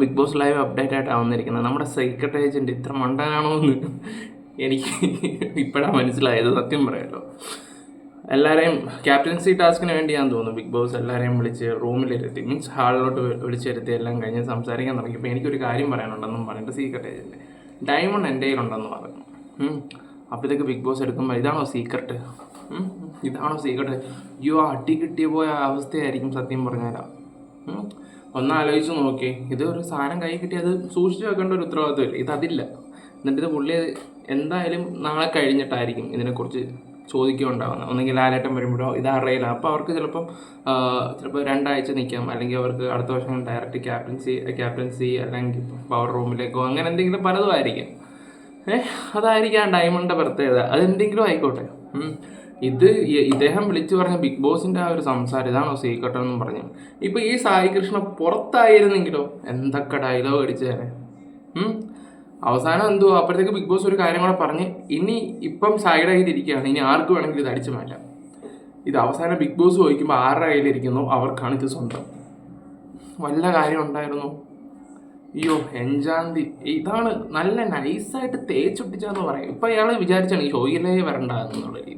Big boss live update ആയിട്ടാണ് വന്നിരിക്കുന്നത്. നമ്മുടെ സീക്രട്ട് ഏജന്റ് ഇത്ര മണ്ടനാണോ എന്ന് എനിക്ക് ഇപ്പോഴാണ് മനസ്സിലായത് സത്യം പറയാലോ എല്ലാവരെയും ക്യാപ്റ്റൻസി ടാസ്കിന് വേണ്ടിയാന്ന് തോന്നുന്നു ബിഗ് ബോസ് എല്ലാവരെയും വിളിച്ച് റൂമിലിരുത്തി. മീൻസ് ഹാളിലോട്ട് വിളിച്ചിരുത്തി എല്ലാം കഴിഞ്ഞ് സംസാരിക്കാൻ തുടങ്ങിയപ്പോൾ എനിക്കൊരു കാര്യം പറയാനുണ്ടെന്നും പറഞ്ഞിട്ട് സീക്രട്ട് ഏജന്റ് ഡയമണ്ട് എന്റെ കയ്യിലുണ്ടെന്ന് പറഞ്ഞു. അപ്പോൾ ഇതൊക്കെ ബിഗ് ബോസ് എടുക്കുമ്പോൾ ഇതാണോ സീക്രട്ട് ഇതാണോ സീക്രട്ട് അയ്യോ അടി കിട്ടിയ പോയ അവസ്ഥയായിരിക്കും സത്യം പറഞ്ഞാലാ. ഒന്ന് ആലോചിച്ച് നോക്കി. ഇത് ഒരു സാധനം കൈ കിട്ടി അത് സൂക്ഷിച്ചു വെക്കേണ്ട ഒരു ഉത്തരവാദിത്വമില്ല ഇത് അതില്ല എന്നിട്ട് ഇത് പുള്ളി എന്തായാലും നാളെ കഴിഞ്ഞിട്ടായിരിക്കും ഇതിനെക്കുറിച്ച് ചോദിക്കുകയുണ്ടാവുന്നത്. ഒന്നെങ്കിൽ ലാലേട്ടം വരുമ്പോഴോ ഇത് അറിയില്ല. അപ്പോൾ അവർക്ക് ചിലപ്പം ചിലപ്പോൾ രണ്ടാഴ്ച നിൽക്കാം. അല്ലെങ്കിൽ അവർക്ക് അടുത്ത വർഷം ഡയറക്റ്റ് ക്യാപ്റ്റൻസി ക്യാപ്റ്റൻസി അല്ലെങ്കിൽ പവർ റൂമിലേക്കോ അങ്ങനെ എന്തെങ്കിലും പലതും ആയിരിക്കും ഏഹ് അതായിരിക്കാം ഡയമണ്ടിന്റെ പ്രത്യേകത. അതെന്തെങ്കിലും ആയിക്കോട്ടെ. ഇത് ഇദ്ദേഹം വിളിച്ചു പറഞ്ഞ ബിഗ് ബോസിന്റെ ആ ഒരു സംസാരം ഇതാണോ സീക്രട്ട് എന്നും പറഞ്ഞു ഇപ്പൊ ഈ സായി കൃഷ്ണ പുറത്തായിരുന്നെങ്കിലോ എന്തൊക്കെ ഡയലോഗ് അടിച്ചേനെ. അവസാനം എന്തോ അപ്പോഴത്തേക്ക് ബിഗ് ബോസ് ഒരു കാര്യം കൂടെ പറഞ്ഞ് ഇനി ഇപ്പം സായിയുടെ കയ്യിലിരിക്കുകയാണ് ഇനി ആർക്ക് വേണമെങ്കിലും ഇത് അടിച്ചു മാറ്റാം. ഇത് അവസാനം ബിഗ് ബോസ് ചോദിക്കുമ്പോൾ ആരുടെ കയ്യിലിരിക്കുന്നു? അവർക്കാണ് ഇത് സ്വന്തം. വല്ല കാര്യം ഉണ്ടായിരുന്നു? അയ്യോ എൻജാന്തി. ഇതാണ് നല്ല നൈസായിട്ട് തേച്ചൊട്ടിച്ചാന്ന് പറയും. ഇപ്പൊ ഇയാൾ വിചാരിച്ചാണ് ഈ ഷോയിലേ വരണ്ട എന്നുള്ള രീതി